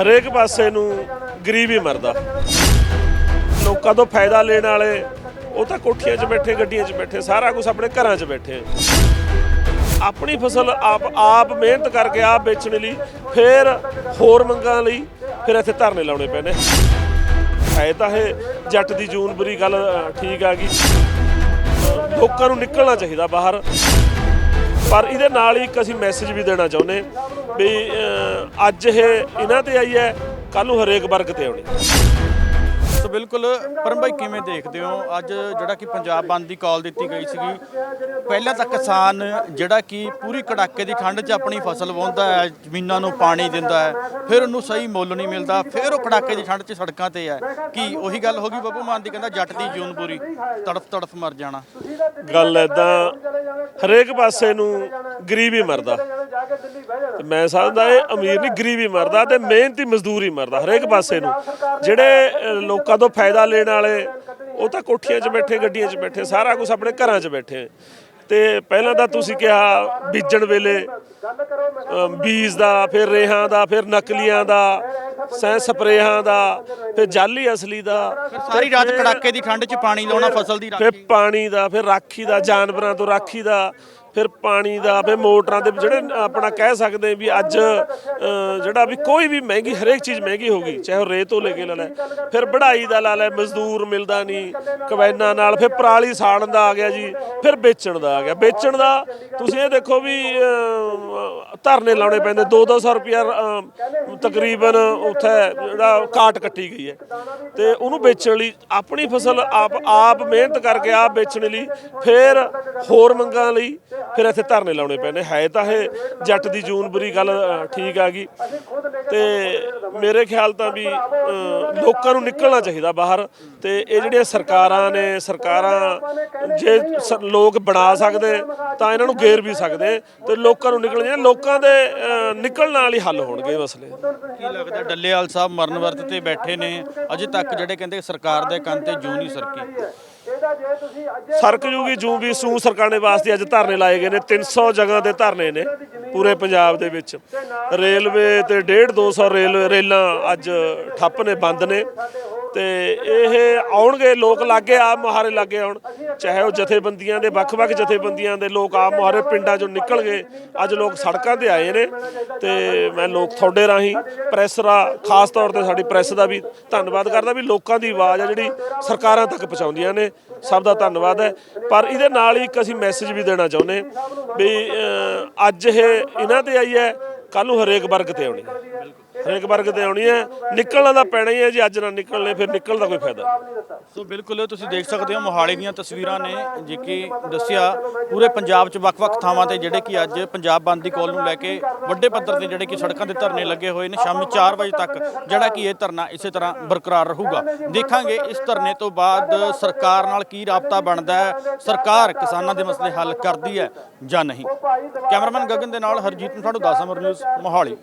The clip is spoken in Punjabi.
ਹਰੇਕ ਪਾਸੇ ਨੂੰ ਗਰੀਬ ਹੀ ਮਰਦਾ। ਲੋਕਾਂ ਤੋਂ ਫਾਇਦਾ ਲੈਣ ਵਾਲੇ, ਉਹ ਤਾਂ ਕੋਠੀਆਂ 'ਚ ਬੈਠੇ, ਗੱਡੀਆਂ 'ਚ ਬੈਠੇ, ਸਾਰਾ ਕੁਝ ਆਪਣੇ ਘਰਾਂ 'ਚ ਬੈਠੇ। ਆਪਣੀ ਫਸਲ ਆਪ ਆਪ ਮਿਹਨਤ ਕਰਕੇ ਆਪ ਵੇਚਣ ਲਈ, ਫਿਰ ਹੋਰ ਮੰਗਾਂ ਲਈ, ਫਿਰ ਇੱਥੇ ਧਰਨੇ ਲਾਉਣੇ ਪੈਣੇ। ਹੈ ਤਾਂ ਇਹ ਜੱਟ ਦੀ ਜੂਨ ਬੁਰੀ ਗੱਲ ਠੀਕ ਆ ਗਈ। ਲੋਕਾਂ ਨੂੰ ਨਿਕਲਣਾ ਚਾਹੀਦਾ ਬਾਹਰ। ਪਰ ਇਹਦੇ ਨਾਲ ਹੀ ਇੱਕ ਅਸੀਂ ਮੈਸੇਜ ਵੀ ਦੇਣਾ ਚਾਹੁੰਦੇ ਵੀ ਅੱਜ ਇਹ ਇਹਨਾਂ ਤੇ ਆਈ ਹੈ ਕੱਲ ਨੂੰ ਹਰੇਕ ਵਰਗ ਤੇ ਆਉਣੀ। ਸੋ ਬਿਲਕੁਲ, ਪਰਮ ਭਾਈ, ਕਿਵੇਂ ਦੇਖਦੇ ਹੋ? ਅੱਜ ਜਿਹੜਾ ਕਿ ਪੰਜਾਬ ਬੰਦ ਦੀ ਕਾਲ ਦਿੱਤੀ ਗਈ ਸੀਗੀ, ਪਹਿਲਾਂ ਤਾਂ ਕਿਸਾਨ ਜਿਹੜਾ ਕਿ ਪੂਰੀ ਕੜਾਕੇ ਦੀ ਠੰਡ 'ਚ ਆਪਣੀ ਫਸਲ ਵਾਹੁੰਦਾ ਹੈ, ਜ਼ਮੀਨਾਂ ਨੂੰ ਪਾਣੀ ਦਿੰਦਾ ਹੈ, ਫਿਰ ਉਹਨੂੰ ਸਹੀ ਮੁੱਲ ਨਹੀਂ ਮਿਲਦਾ, ਫਿਰ ਉਹ ਕੜਾਕੇ ਦੀ ਠੰਡ 'ਚ ਸੜਕਾਂ ਤੇ ਹੈ। ਕੀ ਉਹੀ ਗੱਲ ਹੋ ਗਈ ਬੱਬੂ ਮਾਨ ਦੀ, ਕਹਿੰਦਾ ਜੱਟ ਦੀ ਜੂਨ ਪੂਰੀ ਤੜਫ ਤੜਫ ਮਰ ਜਾਣਾ। ਗੱਲ ਐਦਾਂ ਹਰੇਕ ਪਾਸੇ ਨੂੰ ਗਰੀਬ ਹੀ ਮਰਦਾ। ਤੇ ਮੈਂ ਸਮਝਦਾ ਇਹ ਅਮੀਰ ਨਹੀਂ ਗਰੀਬ ਹੀ ਮਰਦਾ ਤੇ ਮਿਹਨਤੀ ਮਜ਼ਦੂਰ ਹੀ ਮਰਦਾ ਹਰੇਕ ਪਾਸੇ ਨੂੰ। ਜਿਹੜੇ ਲੋਕਾਂ ਤੋਂ ਫਾਇਦਾ ਲੈਣ ਵਾਲੇ ਉਹ ਤਾਂ ਕੋਠੀਆਂ 'ਚ ਬੈਠੇ ਗੱਡੀਆਂ 'ਚ ਬੈਠੇ ਸਾਰਾ ਕੁਝ ਆਪਣੇ ਘਰਾਂ 'ਚ ਬੈਠੇ। ਤੇ ਪਹਿਲਾਂ ਤਾਂ ਤੁਸੀਂ ਕਿਹਾ ਬੀਜਣ ਵੇਲੇ ਬੀਜ ਦਾ ਫਿਰ ਰੇਹਾਂ ਦਾ ਫਿਰ ਨਕਲੀਆਂ ਦਾ ਸੈ ਸਪਰੇਹਾਂ ਦਾ ਫਿਰ ਜਾਲੀ ਅਸਲੀ ਦਾ ਸਾਰੀ ਰਾਤ ਕੜਾਕੇ ਦੀ ਠੰਡ 'ਚ ਪਾਣੀ ਲਾਉਣਾ ਫਸਲ ਦੀ ਫਿਰ ਰਾਖੀ। ਪਾਣੀ ਦਾ ਫਿਰ ਰਾਖੀ ਦਾ ਜਾਨਵਰਾਂ ਤੋਂ ਰਾਖੀ ਦਾ ਫਿਰ ਪਾਣੀ ਦਾ ਫਿਰ ਮੋਟਰਾਂ ਦੇ ਜਿਹੜੇ ਆਪਣਾ ਕਹਿ ਸਕਦੇ ਵੀ ਅੱਜ ਜਿਹੜਾ ਵੀ ਕੋਈ ਵੀ ਮਹਿੰਗੀ ਹਰੇਕ ਚੀਜ਼ ਮਹਿੰਗੀ ਹੋ ਗਈ ਚਾਹੇ ਉਹ ਰੇਤ ਤੋਂ ਲੈ ਕੇ ਲਾ ਲੈ ਫਿਰ ਵਢਾਈ ਦਾ ਲਾ ਲੈ ਮਜ਼ਦੂਰ ਮਿਲਦਾ ਨਹੀਂ ਕਵੈਨਾਂ ਨਾਲ ਫਿਰ ਪਰਾਲੀ ਸਾੜਨ ਦਾ ਆ ਗਿਆ ਜੀ ਫਿਰ ਵੇਚਣ ਦਾ ਆ ਗਿਆ। ਵੇਚਣ ਦਾ ਤੁਸੀਂ ਇਹ ਦੇਖੋ ਵੀ ਧਰਨੇ ਲਾਉਣੇ ਪੈਂਦੇ 2-200 ਰੁਪਿਆ ਅ, ਤਕਰੀਬਨ ਉੱਥੇ ਜਿਹੜਾ ਕਾਟ ਕੱਟੀ ਗਈ ਹੈ। ਤੇ ਉਹਨੂੰ ਵੇਚਣ ਲਈ ਆਪਣੀ ਫਸਲ ਆਪ ਆਪ ਮਿਹਨਤ ਕਰਕੇ ਆਪ ਵੇਚਣ ਲਈ ਫਿਰ ਹੋਰ ਮੰਗਾਂ ਲਈ ਫਿਰ ਇੱਥੇ ਧਰਨੇ ਲਾਉਣੇ ਪੈਣੇ ਹੈ ਤਾਂ ਇਹ ਜੱਟ ਦੀ ਜੂਨ ਬੁਰੀ ਗੱਲ ਠੀਕ ਆ ਗਈ। ਤੇ ਮੇਰੇ ਖਿਆਲ ਤਾਂ ਵੀ ਲੋਕਾਂ ਨੂੰ ਨਿਕਲਣਾ ਚਾਹੀਦਾ ਬਾਹਰ। ਤੇ ਇਹ ਜਿਹੜੀਆਂ ਸਰਕਾਰਾਂ ਨੇ, ਸਰਕਾਰਾਂ ਜੇ ਲੋਕ ਬਣਾ ਸਕਦੇ, ਤਾਂ ਇਹਨਾਂ ਨੂੰ ਗੇਰ ਵੀ ਸਕਦੇ। ਤੇ ਲੋਕਾਂ ਨੂੰ ਨਿਕਲਣਾ ਚਾਹੀਦਾ। ਲੋਕਾਂ ਦੇ ਨਿਕਲਣ ਨਾਲ ਹੀ ਹੱਲ ਹੋਣਗੇ ਮਸਲੇ। ਕੀ ਲੱਗਦਾ ਡੱਲੇਵਾਲ ਸਾਹਿਬ ਮਰਨ ਵਰਤ ਤੇ ਬੈਠੇ ਨੇ? ਅਜੇ ਤੱਕ ਜਿਹੜੇ ਕਹਿੰਦੇ ਸਰਕਾਰ ਦੇ ਕੰਨ ਤੇ ਜੂੰ ਨਹੀਂ ਸਰਕੀ। ਸਰਕ ਜੂਗੀ, ਜੂ ਵੀ ਸੂ ਸਰਕਾਰਨੇ ਵਾਸਤੇ ਅੱਜ ਧਰਨੇ ਲਾਏ ਗਏ ਨੇ। 300 ਜਗ੍ਹਾ ਦੇ ਧਰਨੇ ਨੇ ਪੂਰੇ ਪੰਜਾਬ ਦੇ ਵਿੱਚ। ਰੇਲਵੇ ਤੇ 1.5 200 ਰੇਲ ਰੇਲਾਂ ਅੱਜ ਠੱਪ ਨੇ, ਬੰਦ ਨੇ। ਤੇ ਇਹ ਆਉਣਗੇ, ਲੋਕ ਲਾਗੇ ਆ ਮੁਹਾਰੇ ਲਾਗੇ ਆਉਣ। ਚਾਹੇ ਉਹ ਜਥੇਬੰਦੀਆਂ ਦੇ, ਵੱਖ-ਵੱਖ ਜਥੇਬੰਦੀਆਂ ਦੇ ਲੋਕ ਆ ਮੁਹਾਰੇ ਪਿੰਡਾਂ ਚੋਂ ਨਿਕਲ ਗਏ ਅੱਜ ਲੋਕ ਸੜਕਾਂ ਤੇ ਆਏ ਨੇ ਤੇ ਮੈਂ ਲੋਕ ਤੁਹਾਡੇ ਰਾਹੀਂ ਪ੍ਰੈਸ ਦਾ ਖਾਸ ਤੌਰ ਤੇ ਸਾਡੀ ਪ੍ਰੈਸ ਦਾ ਵੀ ਧੰਨਵਾਦ ਕਰਦਾ ਵੀ ਲੋਕਾਂ ਦੀ ਆਵਾਜ਼ ਆ ਜਿਹੜੀ ਸਰਕਾਰਾਂ ਤੱਕ ਪਹੁੰਚਾਉਂਦੀਆਂ ਨੇ। ਸਭ ਦਾ ਧੰਨਵਾਦ ਹੈ। ਪਰ ਇਹਦੇ ਨਾਲ ਹੀ ਇੱਕ ਅਸੀਂ ਮੈਸੇਜ ਵੀ ਦੇਣਾ ਚਾਹੁੰਦੇ ਵੀ ਅੱਜ ਇਹ ਇਹਨਾਂ ਤੇ ਆਈ ਹੈ ਕੱਲ ਨੂੰ ਹਰੇਕ ਵਰਗ ਤੇ ਆਉਣੀ ਹਰੇਕ ਵਰਗ ਤੇ ਆਉਣੀ ਹੈ। ਨਿਕਲਣਾ ਤਾਂ ਪੈਣਾ ਹੀ ਹੈ ਜੇ, ਅੱਜ ਨਾ ਨਿਕਲਨੇ ਫਿਰ ਨਿਕਲਣ ਦਾ ਕੋਈ ਫਾਇਦਾ ਸੋ ਬਿਲਕੁਲ, ਤੁਸੀਂ ਦੇਖ ਸਕਦੇ ਹੋ ਮੋਹਾਲੀ ਦੀਆਂ ਤਸਵੀਰਾਂ ਨੇ, ਜੇ ਕਿ ਦੱਸਿਆ ਪੂਰੇ ਪੰਜਾਬ 'ਚ ਵੱਖ-ਵੱਖ ਥਾਵਾਂ ਤੇ, ਜਿਹੜੇ ਕਿ ਅੱਜ ਪੰਜਾਬ ਬੰਦ ਦੀ ਕਾਲ ਨੂੰ ਲੈ ਕੇ ਵੱਡੇ ਪੱਧਰ ਤੇ ਜਿਹੜੇ ਕਿ ਸੜਕਾਂ ਤੇ ਧਰਨੇ ਲੱਗੇ ਹੋਏ ਨੇ, ਸ਼ਾਮੀ 4 ਵਜੇ ਤੱਕ ਜਿਹੜਾ ਕਿ ਇਹ ਧਰਨਾ ਇਸੇ ਤਰ੍ਹਾਂ ਬਰਕਰਾਰ ਰਹੂਗਾ। ਦੇਖਾਂਗੇ ਇਸ ਧਰਨੇ ਤੋਂ ਬਾਅਦ ਸਰਕਾਰ ਨਾਲ ਕੀ ਰਾਬਤਾ ਬਣਦਾ ਹੈ, ਸਰਕਾਰ ਕਿਸਾਨਾਂ ਦੇ ਮਸਲੇ ਹੱਲ ਕਰਦੀ ਹੈ ਜਾਂ ਨਹੀਂ। ਕੈਮਰਾਮੈਨ ਗਗਨ ਦੇ ਨਾਲ ਹਰਜੀਤ ਨੂੰ ਮਠਾੜੂ 10 ਅਮਰ ਨਿਊਜ਼, ਮੋਹਾਲੀ।